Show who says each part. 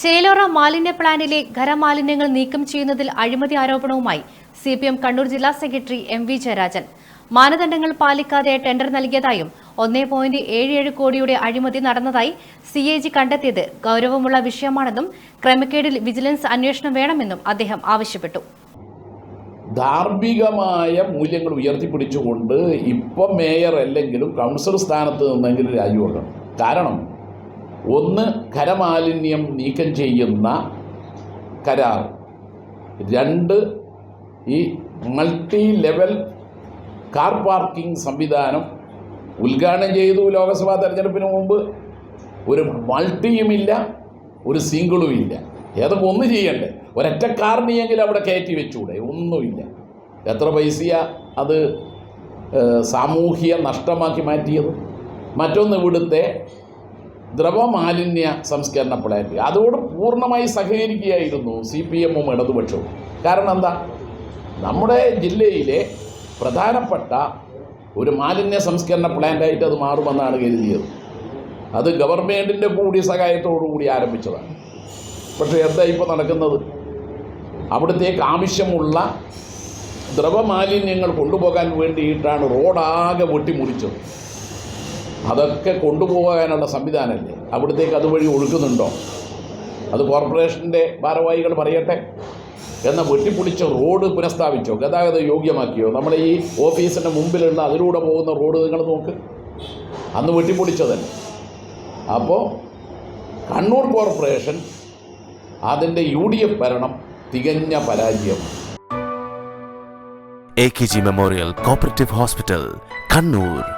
Speaker 1: ചേലോറ മാലിന്യ പ്ലാനിലെ ഖരമാലിന്യങ്ങൾ നീക്കം ചെയ്യുന്നതിൽ അഴിമതി ആരോപണവുമായി സി പി എം കണ്ണൂർ ജില്ലാ സെക്രട്ടറി എം വി ജയരാജൻ. മാനദണ്ഡങ്ങൾ പാലിക്കാതെ ടെൻഡർ നൽകിയതായും ഒന്നേ പോയിന്റ് ഏഴ് ഏഴ് കോടിയുടെ അഴിമതി നടന്നതായി സി എ ജി കണ്ടെത്തിയത് ഗൌരവമുള്ള വിഷയമാണെന്നും ക്രമക്കേടിൽ വിജിലൻസ് അന്വേഷണം വേണമെന്നും അദ്ദേഹം ആവശ്യപ്പെട്ടു.
Speaker 2: ധാർമ്മികമായ മൂല്യങ്ങൾ ഉയർത്തിപ്പിടിച്ചുകൊണ്ട് ഇപ്പം മേയർ അല്ലെങ്കിലും കൗൺസിലർ സ്ഥാനത്ത് നിന്നെങ്കിലും രാജിവെക്കണം. കാരണം ഒന്ന് ഖരമാലിന്യം നീക്കം ചെയ്യുന്ന കരാർ. രണ്ട് ഈ മൾട്ടി ലെവൽ കാർ പാർക്കിംഗ് സംവിധാനം ഉദ്ഘാടനം ചെയ്തു ലോക്സഭാ തെരഞ്ഞെടുപ്പിന് മുമ്പ്. ഒരു മൾട്ടിയുമില്ല ഒരു സിംഗിളും ഇല്ല ഏതൊക്കെ ഒന്ന് ചെയ്യണ്ടേ? ഒരൊറ്റ കാറിനെയെങ്കിലും അവിടെ കയറ്റി വെച്ചൂടെ? ഒന്നുമില്ല. എത്ര പൈസയാ അത് സാമൂഹ്യ നഷ്ടമാക്കി മാറ്റിയത്? മറ്റൊന്ന് ഇവിടുത്തെ ദ്രവമാലിന്യ സംസ്കരണ പ്ലാന്റ്. അതോട് പൂർണമായി സഹകരിക്കുകയായിരുന്നു സി പി എമ്മും ഇടതുപക്ഷവും. കാരണം എന്താ? നമ്മുടെ ജില്ലയിലെ പ്രധാനപ്പെട്ട ഒരു മാലിന്യ സംസ്കരണ പ്ലാന്റായിട്ട് അത് മാറുമെന്നാണ് കരുതിയത്. അത് ഗവൺമെന്റിന്റെ കൂടി സഹായത്തോടു കൂടി ആരംഭിച്ചതാണ്. പക്ഷേ എന്താ ഇപ്പോൾ നടക്കുന്നത്? അവിടത്തേക്ക് ആവശ്യമുള്ള ദ്രവമാലിന്യങ്ങൾ കൊണ്ടുപോകാൻ വേണ്ടിയിട്ടാണ് റോഡാകെ വെട്ടിമുറിച്ചത്. അതൊക്കെ കൊണ്ടുപോകാനുള്ള സംവിധാനമല്ലേ? അവിടത്തേക്ക് അതുവഴി ഒഴുക്കുന്നുണ്ടോ? അത് കോർപ്പറേഷന്റെ ഭാരവാഹികൾ പറയട്ടെ? എന്ന വെട്ടിപ്പൊളിച്ച റോഡ് പുനഃസ്ഥാപിച്ചോ? ഗതാഗത യോഗ്യമാക്കിയോ? നമ്മുടെ ഈ ഓഫീസിന്റെ മുമ്പിലുള്ള അതിലൂടെ പോകുന്ന റോഡ് നിങ്ങൾ നോക്ക്. അന്ന് വെട്ടിപ്പൊളിച്ചതല്ലേ. അപ്പോൾ കണ്ണൂർ കോർപ്പറേഷൻ അതിന്റെ യു ഡി എഫ് ഭരണം തികഞ്ഞ പരാജയം.
Speaker 3: A K G memorial cooperative hospital Kannur